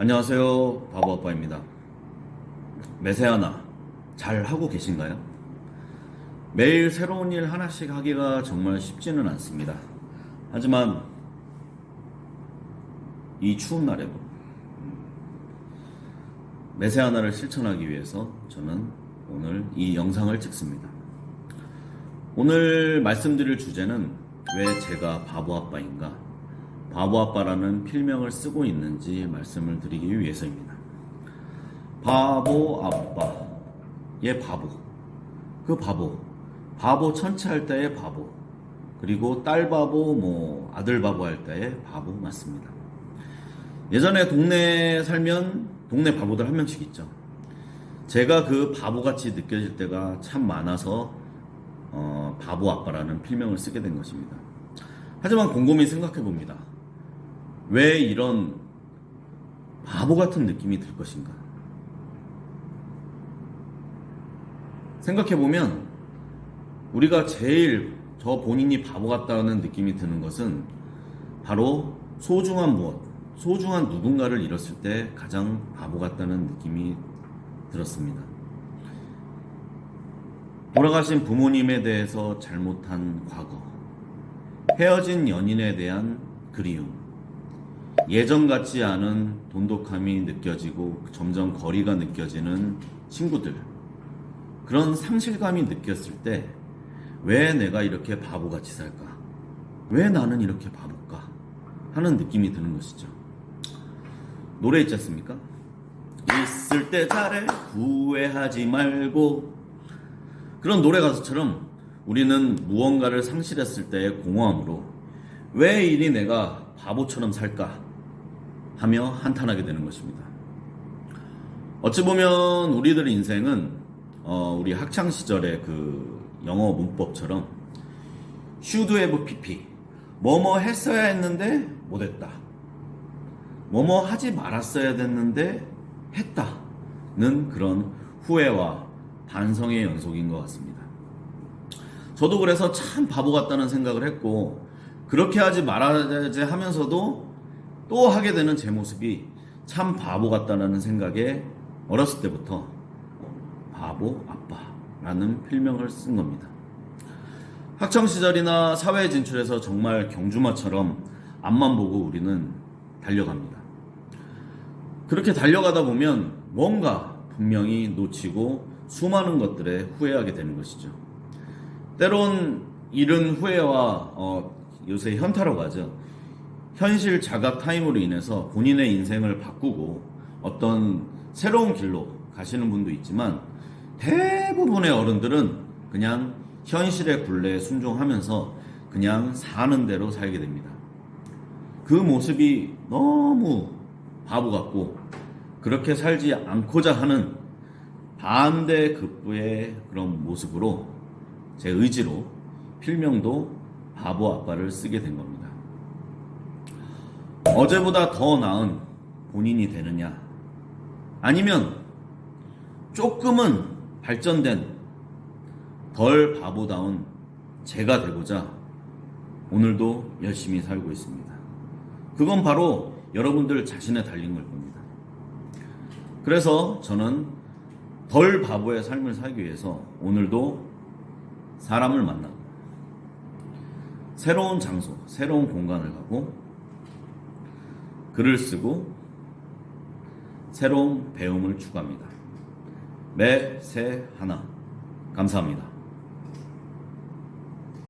안녕하세요. 바보아빠입니다. 매세 하나 잘 하고 계신가요? 매일 새로운 일 하나씩 하기가 정말 쉽지는 않습니다. 하지만 이 추운 날에도 매세 하나를 실천하기 위해서 저는 오늘 이 영상을 찍습니다. 오늘 말씀드릴 주제는 왜 제가 바보 아빠인가? 바보 아빠라는 필명을 쓰고 있는지 말씀을 드리기 위해서입니다. 바보 아빠. 얘 바보. 그 바보. 바보 천체할 때의 바보. 그리고 딸 바보, 뭐, 아들 바보 할 때의 바보 맞습니다. 예전에 동네에 살면 동네 바보들 한 명씩 있죠. 제가 그 바보같이 느껴질 때가 참 많아서 어, 바보 아빠라는 필명을 쓰게 된 것입니다. 하지만 곰곰이 생각해 봅니다. 왜 이런 바보 같은 느낌이 들 것인가? 생각해 보면 우리가 제일 저 본인이 바보 같다는 느낌이 드는 것은 바로 소중한 무엇, 소중한 누군가를 잃었을 때 가장 바보 같다는 느낌이 들었습니다. 돌아가신 부모님에 대해서 잘못한 과거, 헤어진 연인에 대한 그리움, 예전 같지 않은 돈독함이 느껴지고 점점 거리가 느껴지는 친구들, 그런 상실감이 느꼈을 때 왜 내가 이렇게 바보같이 살까? 왜 나는 이렇게 바볼까? 하는 느낌이 드는 것이죠. 노래 있지 않습니까? 있을 때 잘해 후회하지 말고 그런 노래 가사처럼 우리는 무언가를 상실했을 때의 공허함으로 왜 이리 내가 바보처럼 살까 하며 한탄하게 되는 것입니다. 어찌 보면 우리들의 인생은 어, 우리 학창 시절의 그 영어 문법처럼 should have pp 뭐뭐 했어야 했는데 못했다. 뭐뭐 하지 말았어야 됐는데 했다는 그런 후회와 반성의 연속인 것 같습니다. 저도 그래서 참 바보 같다는 생각을 했고 그렇게 하지 말아야지 하면서도 또 하게 되는 제 모습이 참 바보 같다는 생각에 어렸을 때부터 바보 아빠라는 필명을 쓴 겁니다. 학창 시절이나 사회에 진출해서 정말 경주마처럼 앞만 보고 우리는 달려갑니다. 그렇게 달려가다 보면 뭔가 분명히 놓치고 수많은 것들에 후회하게 되는 것이죠. 때론 이른 후회와 어, 요새 현타라고 하죠. 현실 자각 타임으로 인해서 본인의 인생을 바꾸고 어떤 새로운 길로 가시는 분도 있지만 대부분의 어른들은 그냥 현실의 굴레에 순종하면서 그냥 사는 대로 살게 됩니다. 그 모습이 너무 바보 같고 그렇게 살지 않고자 하는 반대 급부의 그런 모습으로 제 의지로 필명도 바보 아빠를 쓰게 된 겁니다. 어제보다 더 나은 본인이 되느냐? 아니면 조금은 발전된 덜 바보다운 제가 되고자 오늘도 열심히 살고 있습니다. 그건 바로 여러분들 자신에 달린 걸 겁니다. 그래서 저는 덜 바보의 삶을 살기 위해서 오늘도 사람을 만나고 새로운 장소, 새로운 공간을 가고 글을 쓰고 새로운 배움을 추구합니다. 매, 새, 하나. 감사합니다.